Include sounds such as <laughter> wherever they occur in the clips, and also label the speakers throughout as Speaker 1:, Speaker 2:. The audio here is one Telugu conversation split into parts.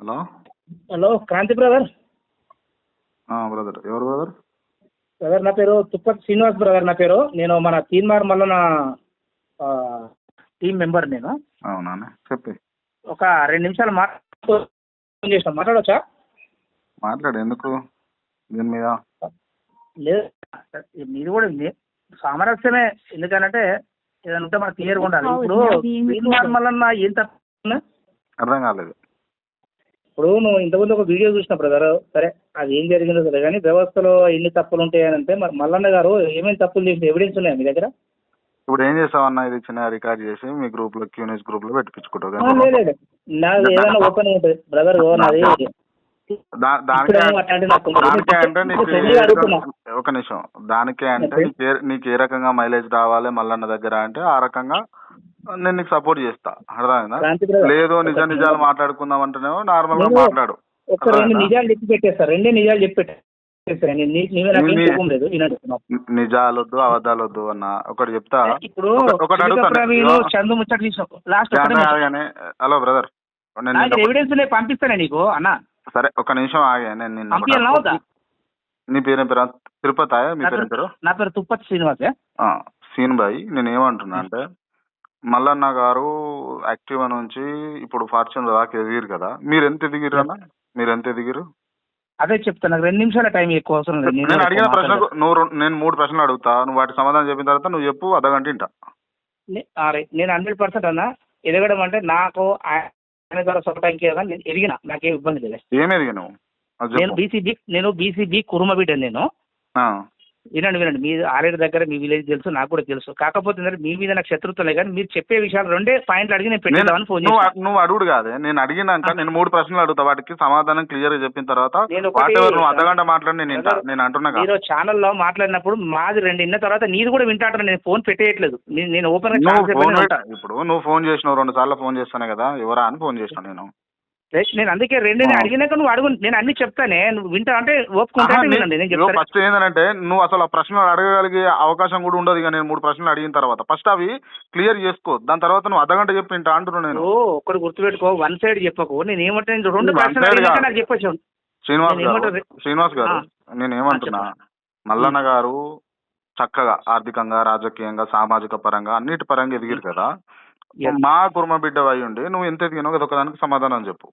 Speaker 1: Hello?
Speaker 2: Hello Kranti brother.
Speaker 1: Brother. ఎవరు బ్రదర్?
Speaker 2: బ్రదర్ నా పేరు తుప్పటి శ్రీనివాస్ బ్రదర్ నా పేరు. నేను మన తీన్మార్ మల్లన టీం మెంబర్ నేను.
Speaker 1: అవునా చెప్పి.
Speaker 2: ఒక రెండు నిమిషాలు ఫోన్ చేసిన. మాట్లాడవచ్చా
Speaker 1: మాట్లాడు. ఎందుకు? దీని మీద?
Speaker 2: లేదు. మీది కూడా ఉంది. సామరస్యమే. ఎందుకనంటే ఏదైనా ఉంటే మనకు క్లియర్గా ఉండాలి. ఇప్పుడు తీన్మార్ మల్లన్న ఏం తప్ప?
Speaker 1: అర్థం కాలేదు.
Speaker 2: ఇప్పుడు నువ్వు ఇంతకుముందు ఒక వీడియో చూసిన బ్రదర్ సరే అది ఏం జరిగిందో సరే కానీ వ్యవస్థలో ఎన్ని తప్పులు ఉంటాయనంటే మరి మల్లన్న గారు ఏమేమి తప్పులు చేసిన ఎవిడెన్స్ ఉన్నాయా మీ దగ్గర?
Speaker 1: ఇప్పుడు ఏం చేస్తావన్నా ఇది చిన్న రికార్డ్ చేసి మీ గ్రూప్లో క్యూనిస్ గ్రూప్లో పెట్టించుకుంటావు
Speaker 2: లేదు. నాది ఏదైనా ఓపెన్ ఉంటుంది. బ్రదర్ నాది
Speaker 1: దానికే అంటే. ఒక నిమిషం. దానికే అంటే నీకు ఏ రకంగా మైలేజ్ రావాలి మల్లన్న దగ్గర అంటే ఆ రకంగా నేను నీకు సపోర్ట్ చేస్తా. అర్థమైందా?
Speaker 2: క్రాంతి బ్రదర్.
Speaker 1: లేదు నిజ నిజాలు మాట్లాడుకుందాం అంటేనేమో
Speaker 2: నార్మల్గా
Speaker 1: మాట్లాడు.
Speaker 2: ఒక రెండు
Speaker 1: అర్థమైందా?
Speaker 2: నిజాలు చెప్పి పెట్టేస్తా రెండే నిజాలు చెప్పి పెట్టేస్తా నేను నీ- నీవే నాకేం
Speaker 1: నీ-
Speaker 2: కోపం లేదు. వినండి
Speaker 1: ని- నిజాలొద్దు అబద్ధాలొద్దు అన్న. ఒకటి చెప్తా.
Speaker 2: ఇప్పుడు
Speaker 1: ఒక- ఒకటి అడుగుతాను.
Speaker 2: ప్రవీణ్
Speaker 1: ఇదిగో.
Speaker 2: చందు ముచ్చట లాస్ట్
Speaker 1: ఆగానే హలో బ్రదర్. నేను
Speaker 2: నాకు
Speaker 1: నిన్న-
Speaker 2: ఎవిడెన్స్ నేను పంపిస్తానే నీకు అన్న.
Speaker 1: సరే ఒక నిమిషం ఆగా. నేను నిన్న ఒకటి
Speaker 2: పంపించాలా వద్దా?
Speaker 1: నీ పేరు పేరు తిరుపతి మీ
Speaker 2: నా
Speaker 1: పేరు
Speaker 2: పేరు
Speaker 1: పేరు?
Speaker 2: నా పేరు తుప్పతి శ్రీనివాస్
Speaker 1: సీన్ బాయ్. నేను ఏమంటున్నా అంటే మల్లన్న గారు యాక్టివా నుంచి ఇప్పుడు ఫార్చ్యూనర్ దాకా ఎదిగిరు కదా. మీరు ఎంత ఎదిగిరు అన్న? మీరు ఎంత ఎదిగిరు
Speaker 2: అదే చెప్తా నాకు రెండు నిమిషాల టైం ఎక్కువ అవసరం లేదు.
Speaker 1: నేను అడిగిన ప్రశ్నకు. నువ్వు నేను మూడు ప్రశ్నలు అడుగుతా నువ్వు వాటి సమాధానం చెప్పిన తర్వాత నువ్వు చెప్పు అర్ధగంట ఇంటా.
Speaker 2: నేను హండ్రెడ్ పర్సెంట్ అన్న ఎదగడం అంటే నాకు ఆయన ద్వారా సొంతంకి కానీ నేను ఎదిగిన నాకేం ఇబ్బంది లేదు.
Speaker 1: ఏం ఎదిగినావు?
Speaker 2: నేను బీసీబీ నేను బీసీబీ కురుమ బిడ్డ నేను వినండి వినండి. మీ ఆల్రెడీ దగ్గర మీ విలేజ్ తెలుసు నాకు కూడా తెలుసు. కాకపోతే ఏంటంటే మీ మీద నాకు శత్రుత్వలే కానీ మీరు చెప్పే విషయాలు రెండే పాయింట్లు అడిగి నేను పెట్టేద్దామని ఫోన్
Speaker 1: నువ్వు
Speaker 2: చేశాను
Speaker 1: నువ్వు అడుగుడు కాదే. నేను అడిగినాక నేను మూడు ప్రశ్నలు అడుగుతా. వాటికి సమాధానం క్లియర్గా చెప్పిన తర్వాత
Speaker 2: నేను ఒకటి-
Speaker 1: నువ్వు అర్ధగంట మాట్లాడి నేను వింటా. నేను అంటున్నా కదా.
Speaker 2: మీరు ఛానల్లో మాట్లాడినప్పుడు మాది రెండు ఇన్న తర్వాత నీది కూడా వింటాంటాను నేను ఫోన్ పెట్టేయట్లేదు. నేను- నేను ఓపెన్గా
Speaker 1: నువ్వు ఫోన్
Speaker 2: ఉంటా.
Speaker 1: ఇప్పుడు నువ్వు ఫోన్ చేసినావు రెండు సార్లు ఫోన్ చేస్తానే కదా. ఎవరా అని ఫోన్ చేసిన నేను.
Speaker 2: నేను అందుకే రెండే. అడిగినాక నువ్వు అడుగు నేను అన్ని చెప్తానే నువ్వు వింటా అంటే చెప్తాను
Speaker 1: ఫస్ట్ ఏంటంటే నువ్వు అసలు ఆ ప్రశ్నలు అడగగలిగే అవకాశం కూడా ఉండదు ఇక నేను మూడు ప్రశ్నలు అడిగిన తర్వాత ఫస్ట్ అవి క్లియర్ చేసుకో దాని తర్వాత నువ్వు అర్ధగంట చెప్పి వింటా అంటున్నాను నేను
Speaker 2: ఒక్కటి గుర్తుపెట్టుకో వన్ సైడ్ చెప్పకు నేను ఏమంటే రెండు ప్రశ్నలు. నాకు చెప్పొచ్చు
Speaker 1: శ్రీనివాస్ గారు? శ్రీనివాస్ గారు. నేను ఏమంటున్నా మల్లన్న గారు చక్కగా ఆర్థికంగా రాజకీయంగా సామాజిక పరంగా అన్నిటి పరంగా ఎదిగిరు కదా. మా కుర్మ బిడ్డ అయి ఉండి నువ్వు ఎంత ఎదిగినావు అది ఒకదానికి సమాధానం చెప్పు.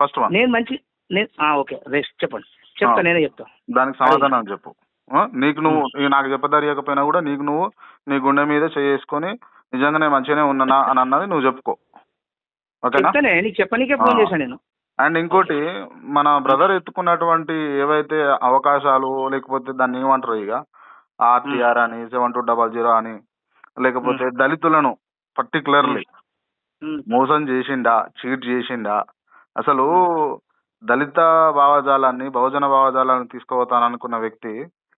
Speaker 1: ఫస్ట్ వన్
Speaker 2: నేను మంచి నేను ఓకే. చెప్పండి. చెప్తా. నేనే చెప్తా.
Speaker 1: దానికి సమాధానం చెప్పు? నీకు నువ్వు నాకు చెప్పదరియకపోయినా కూడా నీకు నువ్వు నీ గుండె మీద చేసుకొని నిజంగానే మంచిగానే ఉన్నానా అని అన్నది నువ్వు చెప్పుకో. ఓకేనా?
Speaker 2: చెప్తానే నీకు చెప్పనీకే ఫోన్
Speaker 1: ఆ.
Speaker 2: చేశాను నేను.
Speaker 1: అండ్ ఇంకోటి మన బ్రదర్ ఎత్తుకున్నటువంటి ఏవైతే అవకాశాలు లేకపోతే దాన్ని ఏమంటారు ఇక ఆర్టీఆర్ అని సెవెన్ టూ డబల్ జీరో అని లేకపోతే దళితులను పర్టికులర్లీ
Speaker 2: ఉమ్.
Speaker 1: మోసం చేసిండా చీట్ చేసిండా. అసలు దళిత భావజాలాన్ని బహుజన భావజాలాన్ని తీసుకుపోతాననుకున్న వ్యక్తి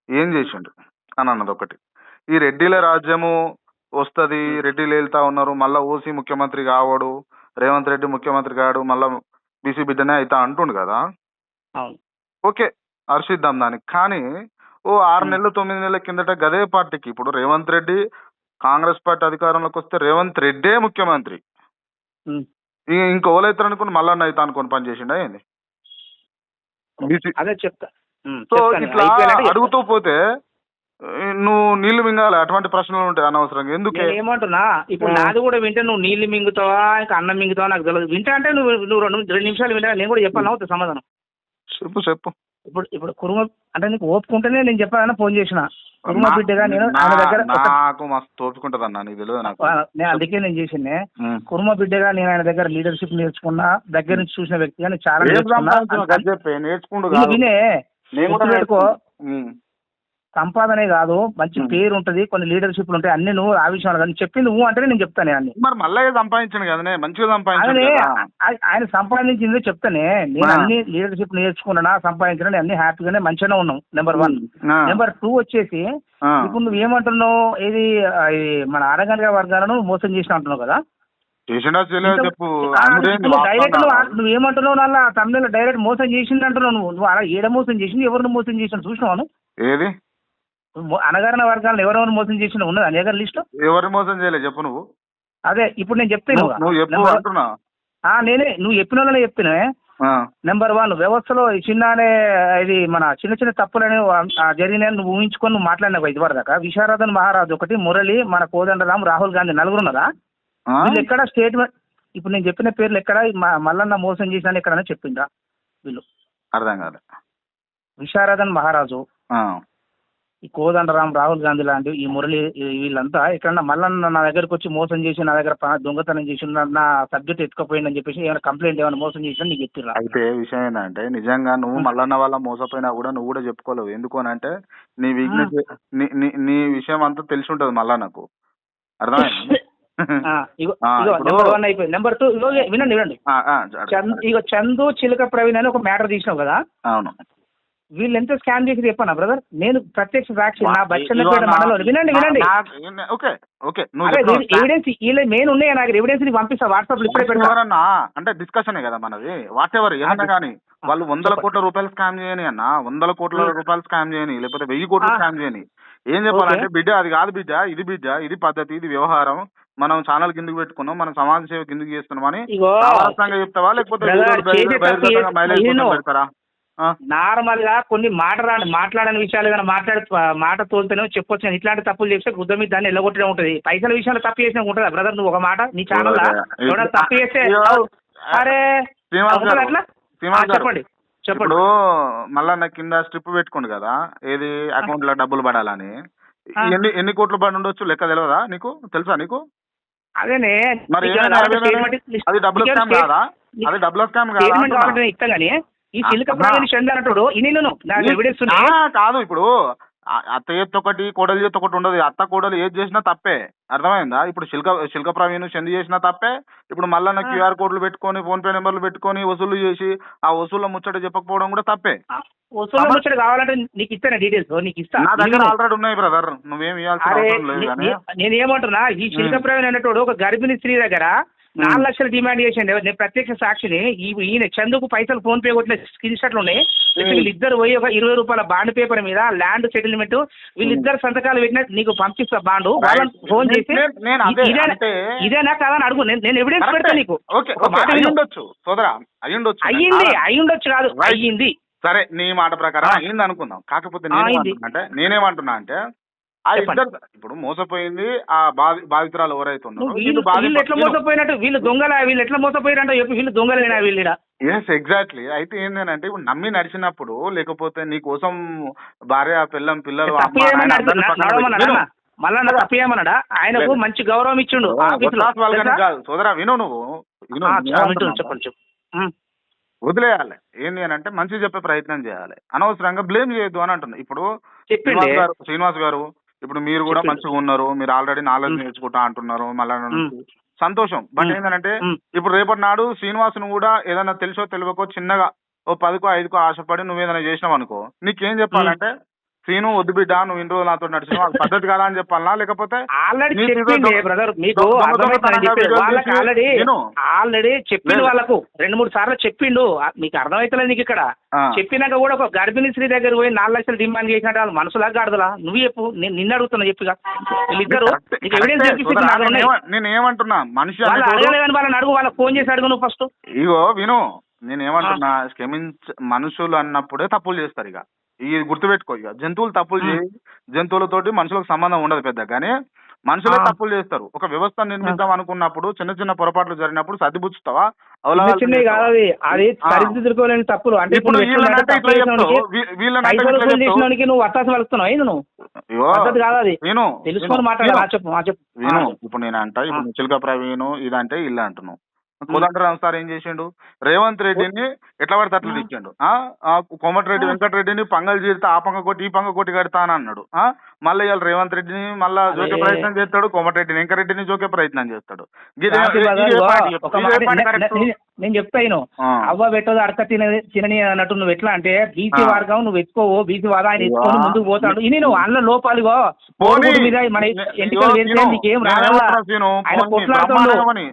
Speaker 1: ఏం చేసిండు అని అన్నది ఒకటి. ఈ రెడ్డిల రాజ్యము వస్తది రెడ్డిలు వెళ్తా ఉన్నారు మళ్ళా ఓసీ ముఖ్యమంత్రి కావడు రేవంత్ రెడ్డి ముఖ్యమంత్రి కాడు మళ్ళా బీసీ బిడ్డనే అయితా అంటుండు కదా? ఓకే హర్షిద్దాం దానికి. కానీ ఓ ఆరు. నెలలు తొమ్మిది నెలల కిందట గదే పార్టీకి ఇప్పుడు రేవంత్ రెడ్డి కాంగ్రెస్ పార్టీ అధికారంలోకి వస్తే రేవంత్ రెడ్డే ముఖ్యమంత్రి
Speaker 2: ఉమ్.
Speaker 1: ఇ- ఇంకో ఓలైతారు అనుకుని మళ్ళా అయితా అనుకుని పని చేసిండా ఏంది
Speaker 2: అదే చెప్తా
Speaker 1: సో. ఇట్లా. అడుగుతూ పోతే నువ్వు నీళ్ళు మింగాలి అటువంటి ప్రశ్నలు ఉంటాయి అనవసరంగా ఎందుకే
Speaker 2: నేను ఏమంటున్నా ఇప్పుడు. నాది కూడా వింటే నువ్వు నీళ్ళు మింగుతావా ఇంకా అన్నం మింగుతావా నాకు తెలియదు వింటా అంటే నువ్వు నువ్వు రెండు రెండు నిమిషాలు వింటా నేను కూడా చెప్పాలి అవుతుంది సమాధానం
Speaker 1: చెప్పు చెప్పు
Speaker 2: ఇప్పుడు ఇప్పుడు కురుమ అంటే నీకు ఓపుకుంటేనే నేను చెప్పాలని ఫోన్ చేసిన కురుమ
Speaker 1: నా-
Speaker 2: బిడ్డగా నేను దగ్గర
Speaker 1: నాకు మస్తు తోపుకుంటది అన్న నీకు తెలియదు నాకు.
Speaker 2: నేను అందుకే నేను చేసిందే. కుర్మ బిడ్డగా నేను ఆయన దగ్గర లీడర్షిప్ నేర్చుకున్నా దగ్గర నుంచి చూసిన వ్యక్తిగా నేను చాలా నేర్చుకున్నా. విను,
Speaker 1: నేను కూడా.
Speaker 2: సంపాదనే కాదు మంచి. పేరు ఉంటది కొన్ని లీడర్షిప్లు ఉంటాయి అన్ని నువ్వు ఆ విషయాలు కానీ చెప్పింది నువ్వు అంటేనే నేను చెప్తానే అన్ని.
Speaker 1: మరి మళ్ళీ సంపాదించాను కదనే మంచిగా సంపాదించాను
Speaker 2: ఆయనే సంపాదించింది చెప్తానే. నేను. అన్ని లీడర్షిప్ నేర్చుకున్నా సంపాదించిన నేను అన్ని హ్యాపీగానే మంచిగానే ఉన్నాం నెంబర్ వన్. నెంబర్ టూ వచ్చేసి. ఇప్పుడు నువ్వు ఏమంటున్నావు ఇది మన అరగంట వర్గాలను మోసం చేసిన అంటున్నావు కదా?
Speaker 1: చెప్పు?
Speaker 2: డైరెక్ట్ నువ్వు ఏమంటున్నావు నల్ల తమిళ డైరెక్ట్ మోసం చేసింది అంటున్నావు నువ్వు. నువ్వు అలా ఏడ మోసం చేసింది? ఎవరిని మోసం చేసిన చూసినావు
Speaker 1: ఏది?
Speaker 2: అనగారిన వర్గాలను ఎవరెవరు మోసం చేసిన ఉన్నది గారి లిస్ట్?
Speaker 1: ఎవరిని మోసం చేయలేదు చెప్పు నువ్వు.
Speaker 2: అదే ఇప్పుడు నేను
Speaker 1: నువ్వు చెప్పు అంటున్నా.
Speaker 2: నేనే నువ్వు చెప్పిన వాళ్ళనే చెప్తున్నా
Speaker 1: ఆ,
Speaker 2: నెంబర్ వన్ వ్యవస్థలో ఈ చిన్ననే ఇది మన చిన్న చిన్న తప్పులని జరిగిన నువ్వు ఊహించుకొని నువ్వు మాట్లాడినావు ఇదివరకు దాకా విశారదన్ మహారాజు ఒకటి మురళి మన కోదండరాం రాహుల్ గాంధీ నలుగురు ఉన్నారా
Speaker 1: ఆ?
Speaker 2: వీళ్ళు ఎక్కడ స్టేట్మెంట్ ఇప్పుడు నేను చెప్పిన పేర్లు ఎక్కడ మల్లన్న మోసం చేసిన ఎక్కడనే చెప్పిండ్రా వీళ్ళు?
Speaker 1: అర్థం కాదు
Speaker 2: విశారదన్ మహారాజు
Speaker 1: ఆ,
Speaker 2: ఈ కోదండరాం రాహుల్ గాంధీ లాంటి ఈ మురళి వీళ్ళంతా ఎక్కడన్నా మల్లన్న నా దగ్గరకు వచ్చి మోసం చేసి నా దగ్గర దొంగతనం చేసి నా- సబ్జెక్ట్ ఎత్తుకపోయిందని చెప్పేసి ఏమైనా కంప్లైంట్ ఏమైనా మోసం చేసినా నీకు ఎత్తిరా?
Speaker 1: అయితే విషయం ఏంటంటే నిజంగా నువ్వు మల్లన్న వల్ల మోసపోయినా కూడా నువ్వు కూడా చెప్పుకోలేవు. ఎందుకు అని అంటే నీ వీక్నెస్ నీ విషయం అంతా తెలిసి ఉంటుంది అర్థమైంది?
Speaker 2: ఆ, ఇగో
Speaker 1: ఇప్పుడు-
Speaker 2: నెంబర్ వన్ అయిపోయింది. నెంబర్ టూ ఇగో వినండి వినండి. ఇగో చందు చిలక ప్రవీణ్ అని ఒక మ్యాటర్ తీసినావు కదా?
Speaker 1: అవును.
Speaker 2: వీళ్ళు ఎంత స్కామ్ చేసి చెప్పానా బ్రదర్ నేను ప్రత్యక్ష సాక్షి నా బచ్చన్నపేట
Speaker 1: నా-
Speaker 2: మండలం వినండి వినండి.
Speaker 1: నా- నా- ఓకే ఓకే.
Speaker 2: ఎవిడెన్స్ వీళ్ళ మెయిన్ ఉన్నాయి నాకు ఎవిడెన్స్ నీకు పంపిస్తా వాట్సాప్లో ఇప్పుడే పెడతా.
Speaker 1: ఎవరన్నా? అంటే డిస్కషనే కదా మనది. వాట్ ఎవర్ ఏమన్నా కానీ. వాళ్ళు వందల కోట్ల రూపాయలు స్కామ్ చేయని అన్న. వందల కోట్ల రూపాయలు స్కామ్ చేయని లేకపోతే వెయ్యి కోట్లు. స్కామ్ చేయని. ఏం చెప్పాలంటే బిడ్డ అది కాదు బిడ్డ ఇది బిడ్డ ఇది పద్ధతి ఇది వ్యవహారం. మనం ఛానల్ కిందకి పెట్టుకున్నాం మనం సమాజ సేవ కిందకి చేస్తున్నామని చెప్తావా? లేకపోతే పెడతారా? ఆ?
Speaker 2: నార్మల్గా కొన్ని మాట్లాడ మాట్లాడని విషయాలు ఏదైనా మాట్లాడి మాట తోలుతూనే చెప్పొచ్చు. కానీ ఇట్లాంటి తప్పులు చేస్తే గుద్ద మీద దాన్ని ఎల్లగొట్టడం ఉంటుంది. పైసల విషయంలో తప్పు చేసినా ఉంటుందా బ్రదర్? నువ్వు ఒక మాట నీ ఛానల్ ఎవరైనా తప్పు చేస్తే అరే అట్లా? చెప్పండి చెప్పండి.
Speaker 1: మళ్ళా నా కింద స్ట్రిప్ పెట్టుకోండి కదా ఏది అకౌంట్లో డబ్బులు పడాలని. ఎన్ని ఎన్ని కోట్లు పడి ఉండొచ్చు? లెక్క తెలియదా నీకు? తెలుసా నీకు?
Speaker 2: అదేనే
Speaker 1: మరి అది డబ్బుల స్కామ్ కాదా? అది డబ్బుల స్కామ్ కాదా?
Speaker 2: ఇస్తాను కానీ ఈ చిలుక
Speaker 1: కాదు ఇప్పుడు. అత్త ఎత్తు ఒకటి కోడలి చేతి ఒకటి ఉండదు. అత్త కోడలు ఏది చేసినా తప్పే. అర్థమైందా? ఇప్పుడు శిల్క శిల్క ప్రవీణ్ చంది చేసినా తప్పే. ఇప్పుడు మళ్ళా. క్యూఆర్ కోడ్లు పెట్టుకొని ఫోన్ పే నెంబర్లు పెట్టుకొని వసూలు చేసి ఆ వసూళ్ళ ముచ్చట చెప్పకపోవడం కూడా తప్పే.
Speaker 2: వసూలు. ముచ్చట కావాలంటే నీకు ఇస్తాను డీటెయిల్స్ నీకు ఇస్తా.
Speaker 1: నా దగ్గర ఆల్రెడీ ఉన్నాయి బ్రదర్ నువ్వేం ఇవ్వాల్సిన అవసరం లేదు
Speaker 2: నేను ఏమంటున్నా? ఈ చిలక
Speaker 1: మ్.
Speaker 2: ప్రవీణ్ అనేటోడు ఒక గర్భిణీ స్త్రీ దగ్గర నాలుగు లక్షలు డిమాండ్ చేసిండు. నేను ప్రత్యక్ష సాక్షిని. ఈయన చందుకు పైసలు ఫోన్ పే కొట్టిన స్క్రీన్ షాట్లు ఉన్నాయి. వీళ్ళిద్దరు పోయి ఒక ఇరవై రూపాయల బాండ్ పేపర్ మీద ల్యాండ్ సెటిల్మెంట్ వీళ్ళిద్దరు సంతకాలు పెట్టిన నీకు పంపిస్తా బాండు. వాళ్ళని ఫోన్ చేసి ఇదేనా- కాదని అడుగు. నేను ఎవిడెన్స్. పెడతా నీకు.
Speaker 1: ఓకే
Speaker 2: ఒక
Speaker 1: ఓకే.
Speaker 2: మాట
Speaker 1: అయి
Speaker 2: విను.
Speaker 1: ఉండొచ్చు సోదరా. అయి ఉండొచ్చు.
Speaker 2: అయ్యింది
Speaker 1: కాదా?
Speaker 2: అయి ఉండొచ్చు కాదు. అయ్యింది.
Speaker 1: సరే నీ మాట ప్రకారం
Speaker 2: ఆ.
Speaker 1: అయింది అనుకుందాం. కాకపోతే నేనేమంటున్నా అంటే ఆ
Speaker 2: చెప్పండి.
Speaker 1: ఇద్దరు ఇప్పుడు మోసపోయింది ఆ బాధి బాధితురాలు ఎవరైతే ఉన్నారో వీళ్ళు
Speaker 2: ఎట్లా మోసపోయినట్టు? వీళ్ళు దొంగల వీళ్ళు ఎట్లా మోసపోయారంటే చెప్పి వీళ్ళు దొంగలేనా వీళ్ళ
Speaker 1: ఎస్ ఎగ్జాక్ట్లీ అయితే ఏంటంటే ఇప్పుడు నమ్మి నడిచినప్పుడు లేకపోతే నీ కోసం భార్య పిల్లం పిల్లలు.
Speaker 2: మళ్ళా తప్పు ఏమన్నాడా? ఆయనకు. మంచి గౌరవం ఇచ్చిండు?
Speaker 1: కాదు. సోదరా విను నువ్వు.
Speaker 2: చెప్పండి చెప్పు.
Speaker 1: వదిలేయాలి. ఏంటి అని అంటే మంచి చెప్పే ప్రయత్నం చేయాలి. అనవసరంగా బ్లేమ్ చేయొద్దు అని అంటున్నా. ఇప్పుడు శ్రీనివాస్ గారు ఇప్పుడు మీరు కూడా. మంచిగా ఉన్నారు మీరు ఆల్రెడీ నాలెడ్జ్. నేర్చుకుంటా అంటున్నారు మళ్ళా. సంతోషం బట్. ఏంటంటే. ఇప్పుడు రేపటి నాడు శ్రీనివాసును కూడా ఏదైనా తెలుసో తెలియకో చిన్నగా ఓ పదికో ఐదుకో ఆశపడి నువ్వు ఏదైనా చేసినావు అనుకో నీకేం చెప్పాలంటే శ్రీను వద్దు బిడ్డ నువ్వు ఇన్ని రోజులు నాతో నడిచిన పద్ధతి కాదా అని చెప్పాలా లేకపోతే
Speaker 2: ఆల్రెడీ చెప్పిండే. వాళ్ళకి రెండు మూడు సార్లు చెప్పిండు. మీకు అర్థమైతలేదు నీకు ఇక్కడ. చెప్పినాక కూడా ఒక గర్భిణీ స్త్రీ దగ్గర పోయి నాలుగు లక్షలు డిమాండ్ చేసినట్టు వాళ్ళు మనసులా గాడదులా నువ్వు చెప్పు. నేను నిన్ను అడుగుతున్నా చెప్పుగా వీళ్ళిద్దరు నీకు ఎవిడెన్స్.
Speaker 1: నేను ఏమ- నేను ఏమంటున్నా? మనిషి
Speaker 2: వాళ్ళని అడుగు. వాళ్ళకి ఫోన్ చేసి అడుగు నువ్వు ఫస్ట్
Speaker 1: ఇగో విను. నేను ఏమంటున్నా క్షమించ మనుషులు అన్నప్పుడే తప్పులు చేస్తారు ఇక. ఇది గుర్తుపెట్టుకో ఇక. జంతువులు తప్పులు. చేయి జంతువులతోటి మనుషులకు సంబంధం ఉండదు పెద్ద కానీ మనుషులే. తప్పులు చేస్తారు. ఒక వ్యవస్థ నిర్మిద్దాం అనుకున్నప్పుడు చిన్న చిన్న పొరపాట్లు జరిగినప్పుడు సర్దిపుచ్చుతావా.
Speaker 2: సరిదిద్దుకోలేని తప్పులు. అంటే
Speaker 1: ఇప్పుడు నేను అంట ఇప్పుడు చిలక ప్రవీణ్ ఇదంటే ఇల్లు అంటున్నావు కోదండరామ్ సార్ ఏం చేసిండు రేవంత్ రెడ్డిని ఎట్లా పడితే అట్లా?
Speaker 2: ఆ
Speaker 1: కోమటిరెడ్డి. వెంకటరెడ్డిని పంగల్ చీరితే ఆ పంగ కొట్టి ఈ పంగ కొట్టి కడతా అని అన్నాడు? మళ్ళీ ఇవాళ రేవంత్ రెడ్డిని మళ్ళా జోకే. ప్రయత్నం చేస్తాడు కోమటిరెడ్డి వెంకటరెడ్డిని జోకే ప్రయత్నం చేస్తాడు
Speaker 2: నేను చెప్తా ఇను.
Speaker 1: ఆ.
Speaker 2: అవ్వ పెట్టదు అడక తిన తినని అన్నట్టు నువ్వు ఎట్లా అంటే బీసీ. వర్గం నువ్వు ఎత్తుకోవు బీసీ వాద ఆయన ఎత్తుకొని. ముందుకు పోతాడు ఇది నువ్వు లోపాలుగో
Speaker 1: పోనీ.
Speaker 2: పోనీ మీద మన. నీకేం రావాలా
Speaker 1: తిను.
Speaker 2: ఆయన
Speaker 1: పోనీ,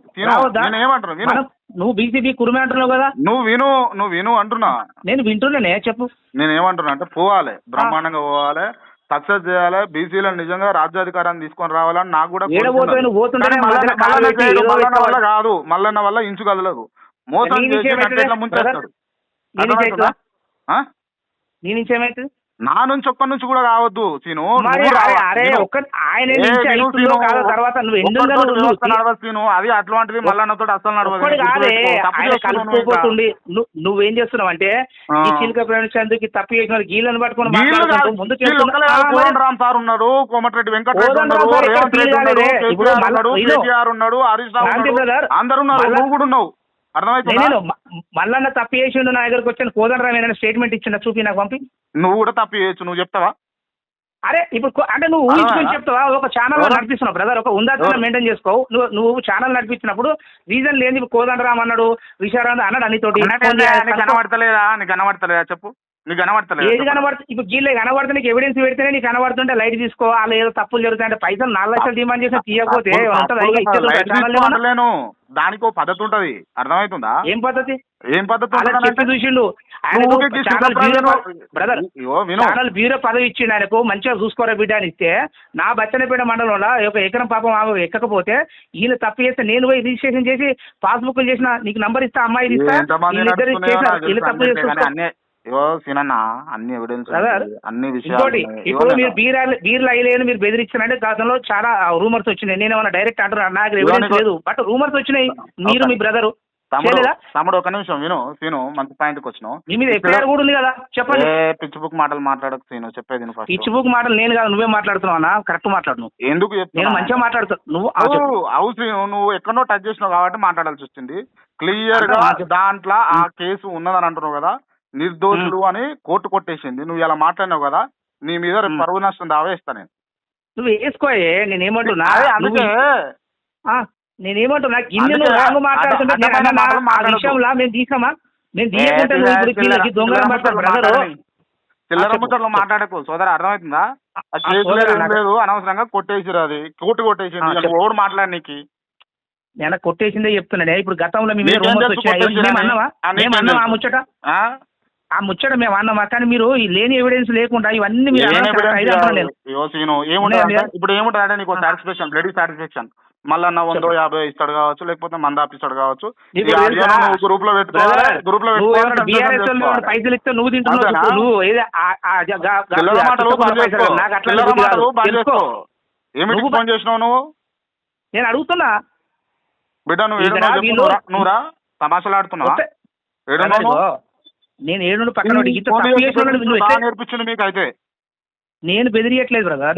Speaker 1: నేను విను.
Speaker 2: నువ్వు బీసీబీ కురిమే అంటున్నావు కదా?
Speaker 1: నువ్వు విను నువ్వు విను అంటున్నా.
Speaker 2: నేను వింటున్నానే చెప్పు.
Speaker 1: నేను ఏమంటున్నా అంటే పోవాలి బ్రహ్మాండంగా పోవాలి సక్సెస్ చేయాలి బీసీలను నిజంగా రాజ్యాధికారాన్ని తీసుకొని రావాలని నాకు కూడా మల్లన్న-? వల్ల కాదు మల్లన్న వల్ల ఇంచు కదలదు. మోసం
Speaker 2: నీ
Speaker 1: చేసి
Speaker 2: విషయం
Speaker 1: నన్ను
Speaker 2: ఏంటిదే?
Speaker 1: ఇట్లా ముంచేస్తాడు?
Speaker 2: బ్రదర్, నీ నీ నుంచి
Speaker 1: ఒక్క నుంచి కూడా కావద్దు సీను.
Speaker 2: తర్వాత
Speaker 1: నడవదు? సీను. అది అట్లాంటిది మళ్ళా అసలు నడవదు. నువ్వు
Speaker 2: చేస్తున్నావు అంటే. ఈ చిలుక తప్పు చేసిన గీళ్ళని పట్టుకొని
Speaker 1: రామ్ సార్ ఉన్నాడు కోమటిరెడ్డి వెంకటరెడ్డి ఉన్నాడు రేవంత్ రెడ్డి ఉన్నాడు కేసీఆర్ ఉన్నాడు హరీష్ రావు అందరు ఉన్నారు నువ్వు కూడా ఉన్నావు.
Speaker 2: మ- మల్లన్న తప్పు చేసిండు నా దగ్గరకు వచ్చిన కోదండరామ్ ఏదైనా స్టేట్మెంట్ ఇచ్చిన చూపి నాకు పంపి?
Speaker 1: నువ్వు కూడా తప్పు చేయొచ్చు నువ్వు చెప్తావా?
Speaker 2: అరే ఇప్పుడు అంటే నువ్వు ఊహించుకొని. చెప్తావా? ఒక ఛానల్? నడిపిస్తున్నావు బ్రదర్ ఒక ఉందాతనం? మెయింటైన్ చేసుకో. నువ్వు నువ్వు ఛానల్ నడిపించినప్పుడు రీజన్ లేని కోదండరామ్ అన్నాడు విశారాంద్ అన్నాడు అన్నితోటి.
Speaker 1: కనబడతలేదా? నీకు కనబడతలేదా? చెప్పు. నీకు కనబడతలేదా
Speaker 2: ఏది
Speaker 1: చెప్పు.
Speaker 2: కనబడుతుంది ఇప్పుడు గీళ్ళే కనబడితే నీకు ఎవిడెన్స్ పెడితేనే నీకు కనబడుతుంటే లైట్ తీసుకో వాళ్ళు ఏదో తప్పులు జరుగుతాయంటే పైసలు నాలుగు లక్షలు డిమాండ్ చేసిన తీయకపోతే ఉంటుందా?
Speaker 1: దానికి ఒక పద్ధతి ఉంటది. అర్థమవుతుందా?
Speaker 2: ఏం పద్ధతి?
Speaker 1: ఏం పద్ధతి
Speaker 2: చూసిండు. ఛానల్ బ్యూరో పదవి ఇచ్చిండు ఆయనకు. మంచిగా చూసుకోరా బిడ్డ అని ఇస్తే నా బచ్చనపేట మండలంలో ఒక ఎకరం పాపం ఆమె ఎక్కకపోతే ఈయన తప్పు చేస్తే నేను పోయి రిజిస్ట్రేషన్ చేసి పాస్బుక్ చేసిన నీకు నంబర్ ఇస్తా అమ్మాయి ఇస్తా వీళ్ళిద్దరు చేసిన వీళ్ళు
Speaker 1: తెలుసు
Speaker 2: తప్పు
Speaker 1: అంతే కానీ
Speaker 2: చేసి
Speaker 1: అన్ని ఇగో సినన్న అన్ని ఎవిడెన్స్ అన్ని విషయాలు.
Speaker 2: ఇప్పుడు మీరు బీర్ బీర్లు అయ్యలేని మీరు బెదిరించారంటే గతంలో చాలా రూమర్స్ వచ్చినాయి. నేను ఏమన్నా డైరెక్ట్ అంటున్నా నాకు ఎవిడెన్స్ లేదు. బట్ రూమర్స్ వచ్చినాయి. మీరు మీ బ్రదరు.
Speaker 1: తమ్ముడు? తమ్ముడు ఒక నిమిషం విను సీను మంచి పాయింట్కి వచ్చినావు.
Speaker 2: ఎఫ్ఐఆర్ కూడా ఉంది కదా? చెప్పండి.
Speaker 1: పిచ్చి బుక్ మాటలు మాట్లాడకు సీను చెప్పేది
Speaker 2: పిచ్చి బుక్ మాటలు నేను కాదు నువ్వే మాట్లాడుతున్నావు అన్న కరెక్ట్ మాట్లాడు
Speaker 1: ఎందుకు
Speaker 2: నేను మంచిగా మాట్లాడుతాను నువ్వు ఆ చెప్పు.
Speaker 1: నువ్వు ఎక్కడో టచ్ చేసినావు కాబట్టి మాట్లాడాల్సి వచ్చింది
Speaker 2: క్లియర్గా.
Speaker 1: దాంట్లో ఆ కేసు ఉన్నదని అంటున్నావు కదా? నిర్దోషులు అని కోర్టు కొట్టేసింది. నువ్వు ఇలా మాట్లాడినావు కదా నీ మీద రేపు. పరువు నష్టం దావా ఇస్తా నేను.
Speaker 2: నువ్వు వేసుకోయే నేను ఏమంటున్నా?
Speaker 1: అదే
Speaker 2: నువ్వు-
Speaker 1: అందుకే.
Speaker 2: ఆ, నేను నువ్వు రాంగ్. విషయంలో మేము తీసామా? తీయకుంటే బ్రదరు.
Speaker 1: చిల్లర. ముచ్చట్లు మాట్లాడకు సోదర అర్థమవుతుందా? లేదు అనవసరంగా కొట్టేసిరు అది. కోర్టు కొట్టేసింది. ఓడు మాట్లాడనీకి
Speaker 2: నేను కొట్టేసిందే చెప్తున్నానే ఇప్పుడు గతంలో మీ మీద
Speaker 1: నీకేం
Speaker 2: రూమర్స్
Speaker 1: తెలుసు
Speaker 2: వచ్చాయి.
Speaker 1: కొట్టేసిందని?
Speaker 2: మేము అన్నావా మేము? ముచ్చట?
Speaker 1: ఆ?
Speaker 2: ముచ్చట మేము అన్నామా కానీ మీరు ఈ లేని ఎవిడెన్స్ లేకుండా ఇవన్నీ మీరు
Speaker 1: ఇప్పుడు ఏముంటుంది అంటే నీకు. సాటిస్ఫాక్షన్ బ్లడీ సాటిస్ఫాక్షన్ మళ్ళా నా వందో. యాభై ఇస్తాడు కావచ్చు లేకపోతే మంద ఇస్తాడు కావచ్చు.
Speaker 2: గ్రూప్లో
Speaker 1: గ్రూప్లో.
Speaker 2: పైసలు ఇస్తే నువ్వు తింటున్నావు
Speaker 1: ఏమిటి ఫోన్ చేసినావు నువ్వు?
Speaker 2: నేను అడుగుతున్నా.
Speaker 1: బిడ్డ నువ్వు నువ్వురా నువ్వురా
Speaker 2: నేను ఏడు పక్కన
Speaker 1: నేర్పించింది మీకు అయితే
Speaker 2: నేను బెదిరియట్లేదు బ్రదర్.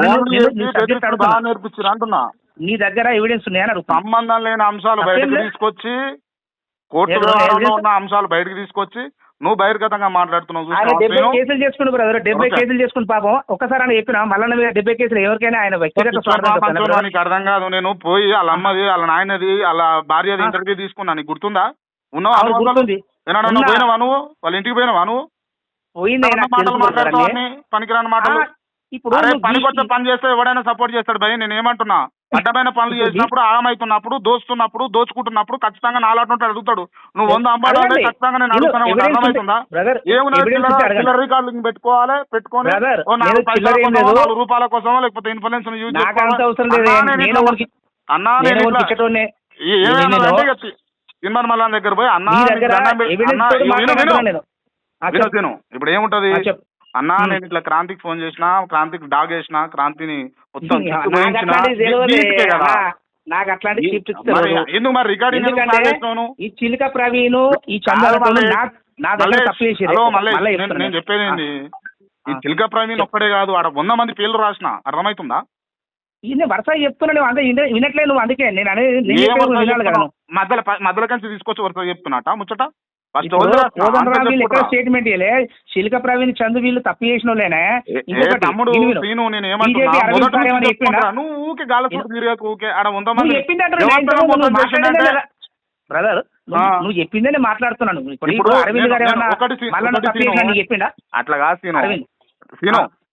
Speaker 1: నేర్పించారు అంటున్నా.
Speaker 2: నీ దగ్గర ఎవిడెన్స్ ఉన్నాయని
Speaker 1: సంబంధం లేని అంశాలు బయటకు. తీసుకొచ్చి కోర్టు వ్యవహారంలో ఉన్న అంశాలు బయటకు తీసుకొచ్చి నువ్వు బహిర్గతంగా మాట్లాడుతున్నావు
Speaker 2: ఆయన డెబ్బై? కేసులు చేసుకుని బ్రదర్. డెబ్బై. కేసులు చేసుకుని పాపం. ఒక్కసారి ఆయన చెప్పిన మల్లన్న మీద డెబ్బై కేసులు ఎవరికైనా ఆయన వ్యక్తిగత.
Speaker 1: నీకు అర్థం కాదు. నేను పోయి వాళ్ళ అమ్మది వాళ్ళ నాయనది వాళ్ళ భార్యది. ఇంటర్వ్యూ తీసుకున్నా. నీకు గుర్తుందా? ఉన్నావు
Speaker 2: గుర్తుంది.
Speaker 1: ఏనాడు
Speaker 2: ఉన్నా.
Speaker 1: పోయినావా నువ్వు? వాళ్ళ ఇంటికి పోయినావా నువ్వు? మాటలు
Speaker 2: తెలుసు brother
Speaker 1: మాట్లాడతావు
Speaker 2: అన్నీ.
Speaker 1: అన్ని పనికిరాని మాటలు?
Speaker 2: ఇప్పుడు
Speaker 1: అరే
Speaker 2: నువ్వు
Speaker 1: పనికి వచ్చే
Speaker 2: ఈ-
Speaker 1: పని చేస్తే ఎవడైనా సపోర్ట్ చేస్తాడు భయ్ నేను ఏమంటున్నా? అడ్డమైన పనులు చేసినప్పుడు ఆగమైతున్నప్పుడు దోస్తున్నప్పుడు దోచుకుంటున్నప్పుడు ఖచ్చితంగా నాలాంటి ఉంటాడు అడుగుతాడు. నువ్వు వంద అంబాడు. ఖచ్చితంగా నేను అడుగుతాను అర్థమవుతుందా ఏమున్నా రికార్డులు పెట్టుకోవాలి పెట్టుకొని నాలుగు పైసల. నాలుగు రూపాయల కోసమో లేకపోతే ఇన్ఫ్లుయెన్స్ యూజ్
Speaker 2: లేదు.
Speaker 1: అన్నా నేను
Speaker 2: నేను
Speaker 1: ఇన్మన్ మల్లా దగ్గర పోయి అన్నా విను. ఇప్పుడు ఏముంటది. అన్నా. నేను ఇట్లా క్రాంతికి ఫోన్ చేసిన క్రాంతికి డాగ్ వేసిన క్రాంతిని మొత్తం <laughs>
Speaker 2: నాకు అట్లాంటి
Speaker 1: ఎందుకు మరి రికార్డింగ్?
Speaker 2: ఈ చిలుక ప్రవీణ్ ఈ
Speaker 1: నేను- చెప్పేది ఈ. చిల్క ప్రవీణ్ ఒక్కడే కాదు ఆడ వంద మంది పేర్లు రాసిన. అర్థమవుతుందా?
Speaker 2: ఈయన వరుస చెప్తున్నా నువ్వు అంతే విన- వినట్లే నువ్వు అందుకే. నేను అనేది నేను.
Speaker 1: మధ్యలో మధ్యలో కంచి తీసుకొచ్చి వరుస చెప్తున్నట ముచ్చట?
Speaker 2: ఎక్కడ. స్టేట్మెంట్ ఇవ్వలే శిల్క ప్రవీణ్ చందు వీళ్ళు తప్పు చేసిన వాళ్ళేనే?
Speaker 1: నేను
Speaker 2: నేను. బ్రదర్ నువ్వు-
Speaker 1: ఆ.
Speaker 2: నువ్వు చెప్పిందే నేను మాట్లాడుతున్నాను. ఇప్పుడు అరవింద్
Speaker 1: నేను-
Speaker 2: గారు
Speaker 1: నేను
Speaker 2: ఏమన్నా మళ్ళా చెప్పిండా?
Speaker 1: అట్లా కాదు సీను.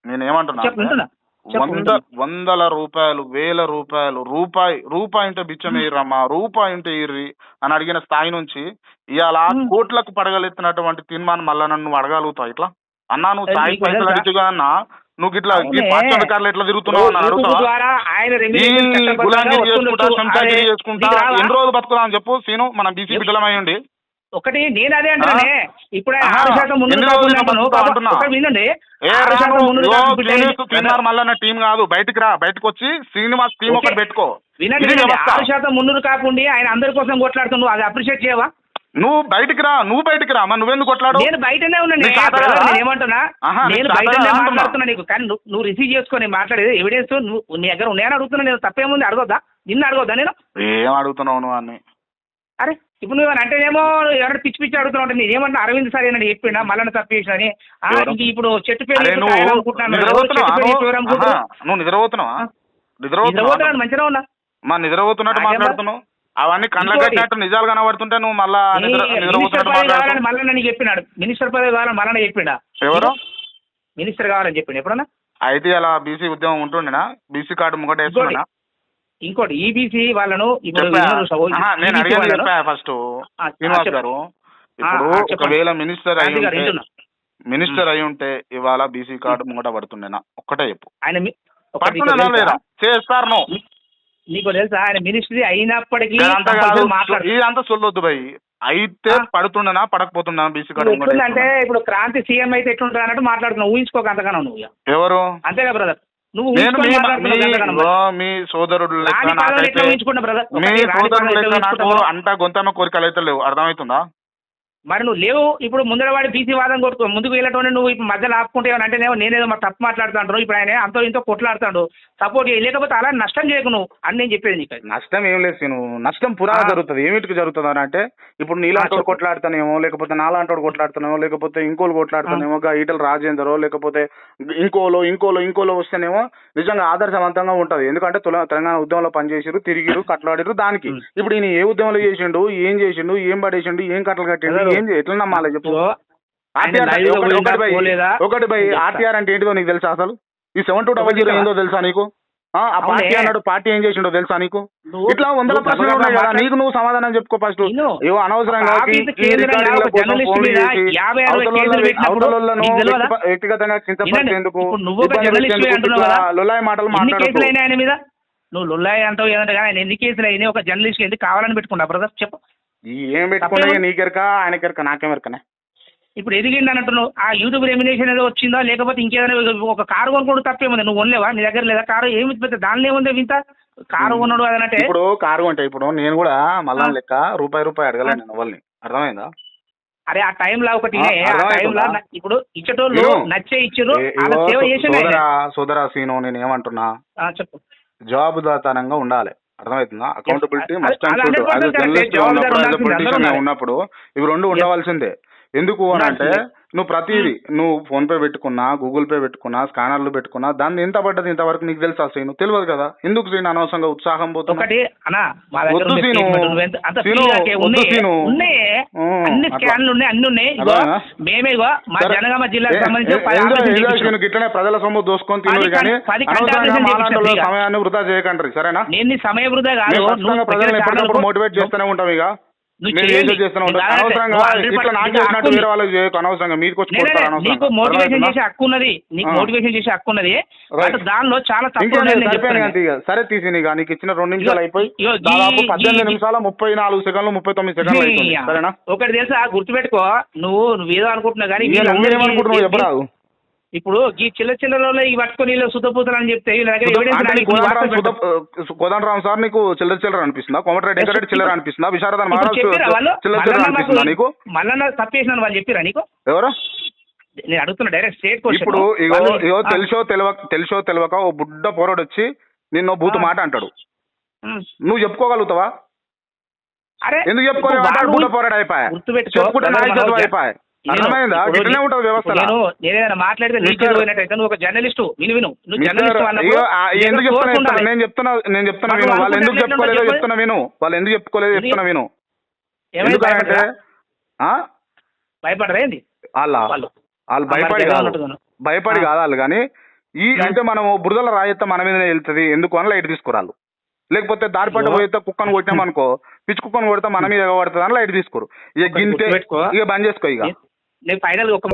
Speaker 1: నేను ఏమంటున్నా?
Speaker 2: చెప్పు వింటున్నా. చెప్పు
Speaker 1: వంద. వందల రూపాయలు వేల రూపాయలు రూపాయి రూపాయి ఉంటే బిచ్చం వేయరమ్మా రూపాయి ఉంటే ఇర్రి అని అడిగిన స్థాయి నుంచి ఇవాళ. కోట్లకు పడగలెత్తినటువంటి తీర్మానం మళ్ళా నన్ను అడగలుగుతావు ఇట్లా అన్నా నువ్వు స్థాయి పైసలు? అడిచుగా అన్నా నువ్వు ఇట్లా. పాస్టర్ కార్లు ఎట్లా తిరుగుతున్నావు అని అడుగుతావా గులాంగిరి చేసుకుంటా. శంషాగిరి చేసుకుంటా? ఎన్ని రోజులు బతుకుదా అని చెప్పు సీను మనం బీసీ బిడ్డలమై ఉండి
Speaker 2: ఒకటి నేను అదే అంటానే ఇప్పుడు ఆరు శాతం ముందు
Speaker 1: మల్లన్న టీం కాదు. బయటికి రా. బయటకు వచ్చి శ్రీనివాస్ టీం. ఒకటి పెట్టుకో.
Speaker 2: వినండి. ఆరు శాతం ముందు కాకుండా ఆయన అందరి కోసం కొట్లాడుతున్నావు. అది అప్రిషియేట్ చేయవా?
Speaker 1: నువ్వు బయటికి రా. నువ్వు బయటికి రా. మరి నువ్వెందుకు కొట్లాడు
Speaker 2: నేను బయటనే ఉన్నాను? నేను ఏమంటున్నా? నేను బయటనే. మాట్లాడుతున్నా నీకు. కానీ నువ్వు- రిసీవ్ చేసుకొని మాట్లాడేది ఎవిడెన్స్ నువ్వు నీ దగ్గర నేను అడుగుతున్నా నేను. తప్పేముంది? అడగొద్దా? నిన్ను అడగొద్దా నేను?
Speaker 1: ఏం అడుగుతున్నావు నువ్వు అని
Speaker 2: అరే ఇప్పుడు నువ్వు ఏమైనా అంటేనేమో ఎవరైనా పిచ్చి పిచ్చి అడుగుతున్నావు అంటే నేను ఏమన్నా అరవింద్ సార్ ఏమన్నా చెప్పిండా? మళ్ళీ తప్పు చేసిన
Speaker 1: ఎవరు?
Speaker 2: ఇంక ఇప్పుడు చెట్టు పేరు
Speaker 1: నువ్వు. నిద్రపోతున్నావా
Speaker 2: ఎవరు మంచిగా ఉన్నా.
Speaker 1: మా నిద్రపోతున్నట్టు మాట్లాడుతున్నావు. అవన్నీ కళ్ళ. కట్టినట్టు నిజాలు కనబడుతుంటే నువ్వు మళ్ళా
Speaker 2: మళ్ళీ నీకు చెప్పినాడు. మినిస్టర్ పదవి కావాలని మళ్ళీ చెప్పిండా?
Speaker 1: ఎవరు?
Speaker 2: మినిస్టర్ కావాలని చెప్పిండు. ఎప్పుడన్నా?
Speaker 1: అయితే అలా బీసీ ఉద్యమం ఉంటుండేనా? బీసీ కార్డు ముంగట వేసుకున్నా
Speaker 2: ఇంకోటి ఈబీసీ వాళ్ళను ఇప్పుడు
Speaker 1: అడిగాను
Speaker 2: వాళ్ళను-
Speaker 1: ఫస్ట్ శ్రీనివాస్
Speaker 2: చెప్పు.
Speaker 1: గారు ఇప్పుడు. ఒకవేళ మినిస్టర్ అయి
Speaker 2: గాంధీ గారు
Speaker 1: ఉంటే
Speaker 2: వింటున్నా.
Speaker 1: మినిస్టర్ అయి ఉంటే ఇవాళ బీసీ కార్డు ముంగట పడుతుండేనా? ఒక్కటే చెప్పు.
Speaker 2: ఆయన నీకు తెలుసా?
Speaker 1: లేదా? చేస్తారు నువ్వు
Speaker 2: నీకు తెలుసా? ఆయన మినిస్ట్రీ అయినప్పటికీ
Speaker 1: ఇదంతా సొల్లొద్దు భయ్. అయితే. పడుతుండేనా? పడకపోతుండేనా? బీసీ కార్డు వేసుకున్నా?
Speaker 2: ఇప్పుడు క్రాంతి సీఎం అయితే ఎట్లుంటుంది అన్నట్టు మాట్లాడుతున్నావు. ఊహించుకోక అంతగానో నువ్వు.
Speaker 1: ఎవరు?
Speaker 2: అంతేగా బ్రదర్. నువ్వు
Speaker 1: మీ సోదరుడు లెక్క నాకైతే మీ సోదరుడు లెక్క నాకు? అంత గొంతమ్మ కోరికలు అయితే లేవు. అర్థమవుతుందా?
Speaker 2: మరి నువ్వు లేవు ఇప్పుడు ముందర వాడి బీసీ వాదం కొడుతూ ముందుకు వెళ్ళటోనే నువ్వు ఇప్పుడు మధ్యలో ఆపుకుంటే అంటేనేమో నేనేదో మరి తప్పు మాట్లాడుతాడు ఇప్పుడు ఆయన అంతో ఇంతో కొట్లాడుతాడు సపోర్ట్ లేకపోతే అలా నష్టం చేయకు నువ్వు అని నేను చెప్పేది నీకు.
Speaker 1: నష్టం ఏం లేదు సీను నష్టం పురా
Speaker 2: ఆ.
Speaker 1: జరుగుతుంది ఏమిటికి జరుగుతుంది అని అంటే ఇప్పుడు
Speaker 2: చెప్పు.
Speaker 1: కొట్లాడుతానేమో లేకపోతే నాలాంటోడు కొట్లాడుతానేమో లేకపోతే ఇంకోలు కొట్లాడుతానేమో ఈటల రాజేందరో లేకపోతే ఇంకోలో ఇంకోలో ఇంకోలో వస్తేనేమో నిజంగా ఆదర్శవంతంగా ఉంటది ఎందుకంటే తుల- తెలంగాణ ఉద్యమంలో పనిచేసిరు తిరిగిరు కట్లాడిరు దానికి. ఇప్పుడు ఈయన ఏ ఉద్యమంలో చేసిండు ఏం చేసిండు ఏం పడేసిండు ఏం కట్టలు కట్టిండు
Speaker 2: ఎవరు?
Speaker 1: ఏం చే- ఎట్లా నమ్మాలి చెప్పు. ఒకటి బై. ఆర్టీఆర్ అంటే ఏంటిదో నీకు తెలుసా అసలు? ఈ సెవెన్ టూ డబల్ జీరో ఏందో తెలుసా నీకు? ఆ పార్టీ. అన్నాడు పార్టీ ఏం చేసిండో తెలుసా నీకు? ఇట్లా వందల ప్రశ్నలు ఉన్నాయి? కదా నీకు నువ్వు సమాధానం చెప్పుకో ఫస్ట్ అనవసరంగా వ్యక్తిగతంగా
Speaker 2: కదా?
Speaker 1: లొల్లాయి మాటలు
Speaker 2: మీద? నువ్వు లొల్లాయి అంటావు ఏదంటే కానీ ఆయన ఎన్ని కేసులు అయినాయి? ఒక జర్నలిస్ట్ ఎందుకు కావాలని పెట్టుకున్నా బ్రదర్ చెప్పు.
Speaker 1: ఈ ఏం పెట్టుకున్నా నీకెరక ఆయనకెరక నాకేమెరకనే
Speaker 2: ఇప్పుడు ఎదిగింది అంటున్నావు ఆ యూట్యూబ్ రెమ్యునేషన్ ఏదో వచ్చిందా? లేకపోతే ఇంకేదైనా ఒక కారు కొనుక్కోడు తప్పేముంది? నువ్వు కొనలేవా? నీ దగ్గర లేదా? కారు ఏమి పెద్ద దానిలో ఏముంది వింత? కారు కొన్నాడు అదనంటే?
Speaker 1: ఇప్పుడు కారు కొంటే ఇప్పుడు నేను కూడా మళ్ళా. లెక్క రూపాయి రూపాయి అడగలేను నేను వాళ్ళని అర్థమైందా?
Speaker 2: అరే ఆ టైంలో ఒకటి ఇప్పుడు ఇచ్చటోళ్ళు. నచ్చే చేసిన.
Speaker 1: సోదరా సోదరా సీను నేను ఏమంటున్నా?
Speaker 2: చెప్పు.
Speaker 1: జవాబుదాతనంగా ఉండాలి. అర్థమవుతుందా? అకౌంటబిలిటీ మస్ట్ అండ్
Speaker 2: అది
Speaker 1: షుడ్
Speaker 2: 100%
Speaker 1: యాజ్ జర్నలిస్ట్
Speaker 2: జవాబుదారు
Speaker 1: ఉన్నప్పుడు ఇవి రెండు ఉండవలసిందే. ఎందుకు అని అంటే. నువ్వు ప్రతిదీ నువ్వు ఫోన్ పే పెట్టుకున్నా గూగుల్ పే పెట్టుకున్నా స్కానర్లు పెట్టుకున్నా దాన్ని ఎంత పడ్డది ఇంతవరకు నీకు తెలుసా శ్రీను తెలియదు కదా. ఎందుకు శ్రీను అనవసరంగా ఉత్సాహం
Speaker 2: దగ్గర
Speaker 1: వద్దు ప్రజల సొమ్ము దోసుకొని
Speaker 2: పది
Speaker 1: తిన్నారు కానీ అనవసరంగా మాలాంటి సమయాన్ని వృధా చేయకండి సరేనా?
Speaker 2: నేను సమయ వృధా కాదు.
Speaker 1: ప్రజలను ఎప్పటికప్పుడు మోటివేట్ చేస్తూనే ఉంటాం ఇక.
Speaker 2: నువ్వు
Speaker 1: మేము
Speaker 2: చేయండి.
Speaker 1: ఏదో చేస్తూనే ఉంటాం.
Speaker 2: నేను కాదంటే
Speaker 1: అనవసరంగా
Speaker 2: నువ్వు 100%
Speaker 1: ఇట్లా నాకు
Speaker 2: మోటివేషన్? చేసే హక్కు ఉన్నది. నీకు. మోటివేషన్ చేసే హక్కు ఉన్నది. దానిలో చాలా
Speaker 1: సరే తీసి నీకు ఇచ్చిన రెండు నిమిషాలు అయిపోయి. దాదాపు పద్దెనిమిది నిమిషాల ముప్పై నాలుగు సెకండ్లు ముప్పై తొమ్మిది <laughs> సెకండ్లు సరేనా?
Speaker 2: ఒకటి తెలుసా? గుర్తుపెట్టుకో. నువ్వు నువ్వు ఏదో అనుకుంటున్నావు కానీ
Speaker 1: నువ్వేమనుకుంటున్నావు చెప్పరాదు.
Speaker 2: ఇప్పుడు ఈ చిల్ల చిల్లరలో ఈ పట్టుకొని వీళ్ళు సుతపూతలు అని చెప్తే వీళ్ళ దగ్గర ఎవిడెన్స్
Speaker 1: కోదండరాం సార్ నీకు చిల్లర చిల్లర అనిపిస్తుందా? కోమటిరెడ్డి వెంకటరెడ్డి చిల్లర అనిపిస్తుందా? విశారదన్
Speaker 2: ఇప్పుడు
Speaker 1: మహారాజ్
Speaker 2: చెప్పిరా వాళ్ళు?
Speaker 1: చిల్లర చిల్లర
Speaker 2: మల్లన్న
Speaker 1: అనిపిస్తుందా
Speaker 2: నాకు-
Speaker 1: నీకు?
Speaker 2: మల్లన్న తప్పేసిన వాళ్ళు చెప్పిరా నీకు?
Speaker 1: ఎవరు?
Speaker 2: నేను అడుగుతున్నా డైరెక్ట్ స్టేట్
Speaker 1: ఇప్పుడు ఇగో ఇగో తెలుసో తెలియక తెలుసో తెలియక ఓ బుడ్డ పోరాడు వచ్చి నిన్ను బూతు
Speaker 2: ఆ.
Speaker 1: మాట అంటాడు. నువ్వు చెప్పుకోగలుగుతావా?
Speaker 2: అరే
Speaker 1: ఎందుకు చెప్పుకోలేవు?
Speaker 2: వాళ్ళు
Speaker 1: బుడ్డ పోరాడు అయిపోయా. చెప్పుకుంటే అయిపోయా అర్థమైందా? ఇట్లనే ఉంటుంది వ్యవస్థ?
Speaker 2: నేను నేనేదైనా మాట్లాడితే నీకు
Speaker 1: మిస్టర్-
Speaker 2: పోయినట్టయితే నువ్వు ఒక జర్నలిస్ట్ విను విను. నువ్వు
Speaker 1: మిస్టర్
Speaker 2: జర్నలిస్ట్ అన్నప్పుడు
Speaker 1: ఇగో, ఆ,
Speaker 2: నీ
Speaker 1: ఎందుకు
Speaker 2: దగ్గర
Speaker 1: చెప్తున్నా. నేను చెప్తున్నా నేను చెప్తున్నా
Speaker 2: మరి
Speaker 1: విను.
Speaker 2: వాళ్ళు
Speaker 1: ఎందుకు చెప్పుకోలేదో చెప్తున్నా విను. వాళ్ళు ఎందుకు చెప్పుకోలేదో? చెప్తున్నా విను. ఎందుకంటే
Speaker 2: భయపడరా? ఏంది
Speaker 1: వాళ్ళ.
Speaker 2: వాళ్ళు
Speaker 1: భయపడి కాదు. భయపడి. కాదు వాళ్ళు కానీ ఈ అంటే మనం బురదల రాయత్త మన మీదనే వెళ్తుంది ఎందుకు అని లైట్ తీసుకురాళ్ళు. లేకపోతే దారి పంట
Speaker 2: ఇగో.
Speaker 1: పోయితే కుక్కను కొట్టినాం అనుకో పిచ్చి కుక్కను కొడితే మన మీద పడుతుంది అని లైట్ తీసుకోరు. ఇక గింతే
Speaker 2: గుర్తుపెట్టుకో.
Speaker 1: ఇక బంద్ చేసుకో ఇక
Speaker 2: నేను ఫైనల్గా ఒక